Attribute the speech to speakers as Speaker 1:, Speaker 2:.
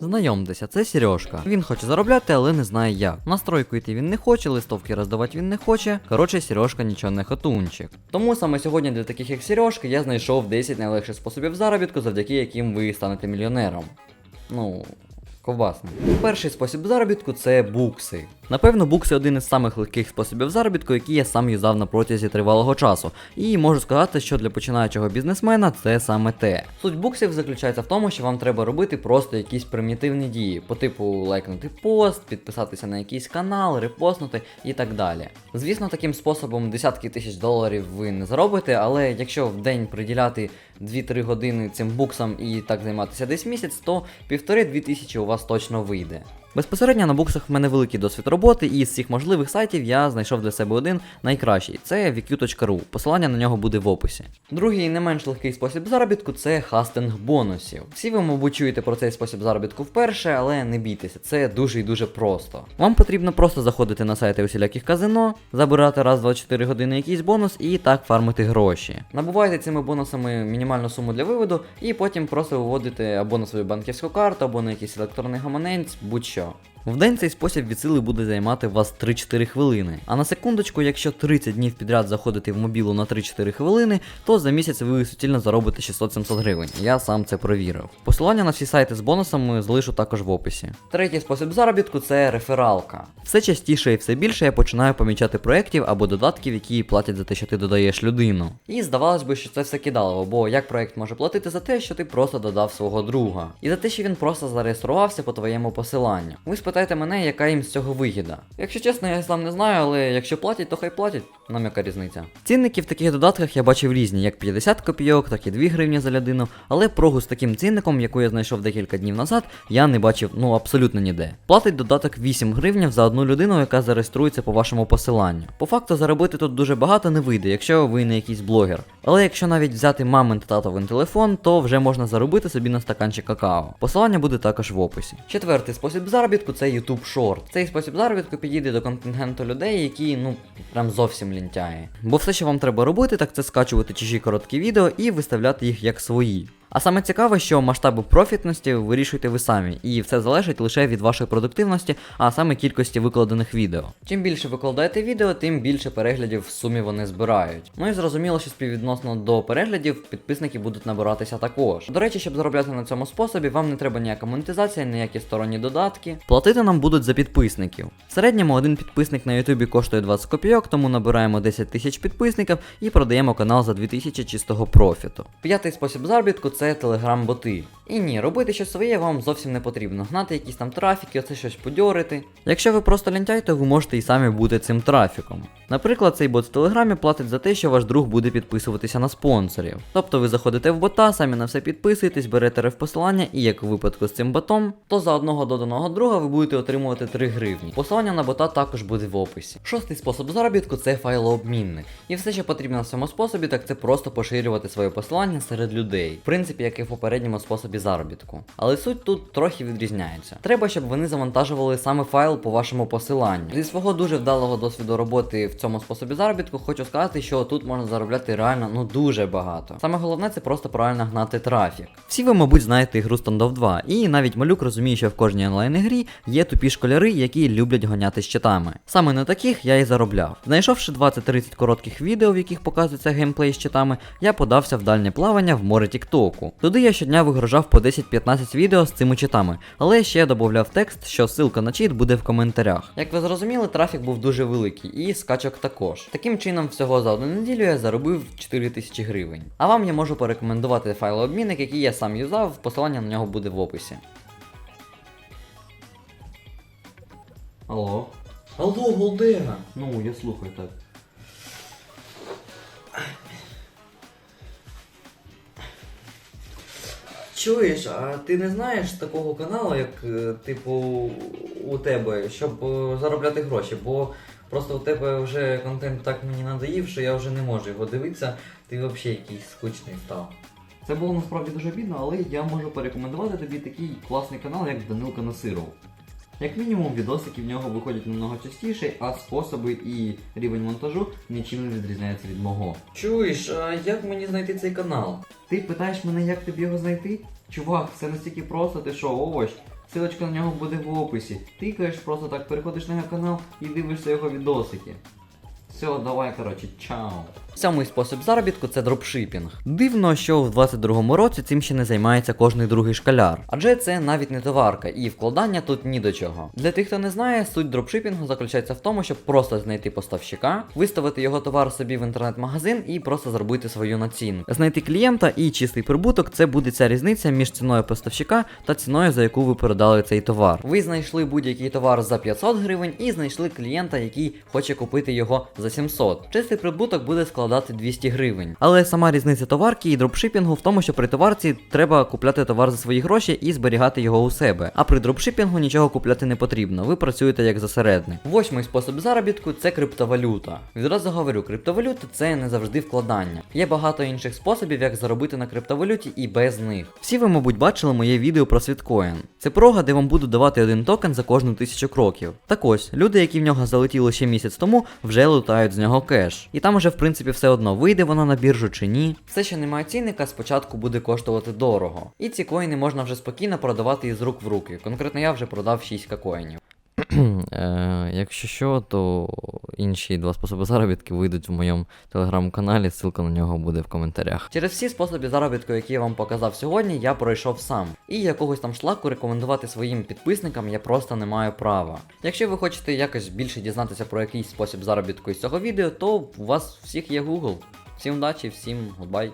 Speaker 1: Знайомтеся, це Сережка. Він хоче заробляти, але не знає як. Настройку йти він не хоче, листовки роздавати він не хоче. Коротше, Сережка нічого не хатунчик. Тому саме сьогодні для таких як Сережка я знайшов 10 найлегших способів заробітку, завдяки яким ви станете мільйонером. Ну, ковбасний. Перший спосіб заробітку це букси. Напевно, букси один із самих легких способів заробітку, які я сам юзав на протязі тривалого часу. І можу сказати, що для починаючого бізнесмена це саме те. Суть буксів заключається в тому, що вам треба робити просто якісь примітивні дії, по типу лайкнути пост, підписатися на якийсь канал, репостнути і так далі. Звісно, таким способом десятки тисяч доларів ви не заробите, але якщо в день приділяти 2-3 години цим буксом і так займатися десь місяць, то півтори-дві тисячі у вас точно вийде. Безпосередньо на буксах в мене великий досвід роботи, і з всіх можливих сайтів я знайшов для себе один найкращий це vq.ru. Посилання на нього буде в описі. Другий не менш легкий спосіб заробітку це хастинг бонусів. Всі ви, мабуть, чуєте про цей спосіб заробітку вперше, але не бійтеся, це дуже і дуже просто. Вам потрібно просто заходити на сайти усіляких казино, забирати раз в 24 години якийсь бонус і так фармити гроші. Набувайте цими бонусами мінімальну суму для виводу, і потім просто виводите або на свою банківську карту, або на якийсь електронний гаманець, будь-що. 보십시오. В день цей спосіб від сили буде займати вас 3-4 хвилини. А на секундочку, якщо 30 днів підряд заходити в мобілу на 3-4 хвилини, то за місяць ви суцільно заробите 600-700 гривень. Я сам це провірив. Посилання на всі сайти з бонусами залишу також в описі. Третій спосіб заробітку це рефералка. Все частіше і все більше я починаю помічати проєктів або додатків, які платять за те, що ти додаєш людину. І здавалось би, що це все кидалово, бо як проєкт може платити за те, що ти просто додав свого друга, і за те, що він просто зареєструвався по твоєму посиланню. Ви спитайте мене, яка їм з цього вигіда. Якщо чесно, я сам не знаю, але якщо платять, то хай платять. Нам яка різниця. Цінники в таких додатках я бачив різні, як 50 копійок, так і 2 гривні за людину, але прогу з таким цінником, яку я знайшов декілька днів назад, я не бачив ну абсолютно ніде. Платить додаток 8 гривень за одну людину, яка зареєструється по вашому посиланню. По факту заробити тут дуже багато не вийде, якщо ви не якийсь блогер. Але якщо навіть взяти мамин та татовин телефон, то вже можна заробити собі на стаканчик какао. Посилання буде також в описі. Четвертий спосіб заробітку це YouTube Short. Цей спосіб заробітку підійде до контингенту людей, які ну прям зовсім лінтяї. Бо все, що вам треба робити, так це скачувати чужі короткі відео і виставляти їх як свої. А саме цікаве, що масштаби профітності вирішуєте ви самі, і все залежить лише від вашої продуктивності, а саме кількості викладених відео. Чим більше викладаєте відео, тим більше переглядів в сумі вони збирають. Ну і зрозуміло, що співвідносно до переглядів підписники будуть набиратися також. До речі, щоб заробляти на цьому способі, вам не треба ніяка монетизація, ніякі сторонні додатки. Платити нам будуть за підписників. В середньому один підписник на Ютубі коштує 20 копійок, тому набираємо 10 тисяч підписників і продаємо канал за 2000 чистого профіту. П'ятий спосіб заробітку це телеграм-боти. І ні, робити щось своє вам зовсім не потрібно. Гнати якісь там трафіки, оце щось подьорити. Якщо ви просто лентяй, то ви можете і самі бути цим трафіком. Наприклад, цей бот в телеграмі платить за те, що ваш друг буде підписуватися на спонсорів. Тобто ви заходите в бота, самі на все підписуєтесь, берете реф-посилання, і як у випадку з цим ботом, то за одного доданого друга ви будете отримувати 3 гривні. Посилання на бота також буде в описі. Шостий спосіб заробітку це файлообмінник. І все, що потрібно в цьому способі, так це просто поширювати своє посилання серед людей. В принципі, як і в попередньому способі заробітку. Але суть тут трохи відрізняється. Треба, щоб вони завантажували саме файл по вашому посиланню. Зі свого дуже вдалого досвіду роботи в цьому способі заробітку, хочу сказати, що тут можна заробляти реально ну дуже багато. Саме головне це просто правильно гнати трафік. Всі ви, мабуть, знаєте ігру Standoff 2, і навіть малюк розуміє, що в кожній онлайн-грі є тупі школяри, які люблять гоняти щитами. Саме на таких я і заробляв. Знайшовши 20-30 коротких відео, в яких показується геймплей з щитами, я подався в дальнє плавання в море Тіктоку. Туди я щодня вигружав по 10-15 відео з цими читами, але ще додавав текст, що ссылка на чит буде в коментарях. Як ви зрозуміли, трафік був дуже великий, і скачок також. Таким чином, всього за одну неділю я заробив 4000 гривень. А вам я можу порекомендувати файлообмінник, який я сам юзав, посилання на нього буде в описі. Алло. Алло, Голдега! Ну, я слухаю так. Чуєш, а ти не знаєш такого каналу, як, е, типу, у тебе, щоб е, заробляти гроші, бо просто у тебе вже контент так мені надоїв, що я вже не можу його дивитися, ти взагалі якийсь скучний став. Це було насправді дуже бідно, але я можу порекомендувати тобі такий класний канал, як Данилка Насиров. Як мінімум, відосики в нього виходять намного частіше, а способи і рівень монтажу нічим не відрізняються від мого. Чуєш, а як мені знайти цей канал? Ти питаєш мене, як тобі його знайти? Чувак, це настільки просто, ти що, овощ? Силочка на нього буде в описі. Тикаєш, просто так переходиш на його канал і дивишся його відосики. Все, давай, коротше, чао. Сьомий спосіб заробітку це дропшипінг. Дивно, що в 22-му році цим ще не займається кожний другий школяр. Адже це навіть не товарка, і вкладання тут ні до чого. Для тих, хто не знає, суть дропшипінгу заключається в тому, щоб просто знайти поставщика, виставити його товар собі в інтернет-магазин і просто зробити свою націнку. Знайти клієнта і чистий прибуток це буде ця різниця між ціною поставщика та ціною, за яку ви передали цей товар. Ви знайшли будь-який товар за 500 гривень і знайшли клієнта, який хоче купити його за 700. Чистий прибуток буде складати 200 гривень. Але сама різниця товарки і дропшипінгу в тому, що при товарці треба купляти товар за свої гроші і зберігати його у себе. А при дропшипінгу нічого купляти не потрібно. Ви працюєте як засередник. Восьмий спосіб заробітку це криптовалюта. Відразу говорю, криптовалюта це не завжди вкладання. Є багато інших способів, як заробити на криптовалюті і без них. Всі ви, мабуть, бачили моє відео про світкоін. Це прога, де вам буду давати один токен за кожну тисячу кроків. Так ось, люди, які в нього залетіли ще місяць тому, вже лутають з нього кеш. І там уже в принципі все одно вийде вона на біржу чи ні. Все, що немає цінника, спочатку буде коштувати дорого. І ці коїни можна вже спокійно продавати із рук в руки. Конкретно я вже продав 6 коїнів. Е, якщо що, то інші два способи заробітки вийдуть в моєму телеграм-каналі, ссылка на нього буде в коментарях. Через всі способи заробітку, які я вам показав сьогодні, я пройшов сам. І якогось там шлаку рекомендувати своїм підписникам я просто не маю права. Якщо ви хочете якось більше дізнатися про якийсь спосіб заробітку із цього відео, то у вас всіх є Google. Всім удачі, всім гудбай.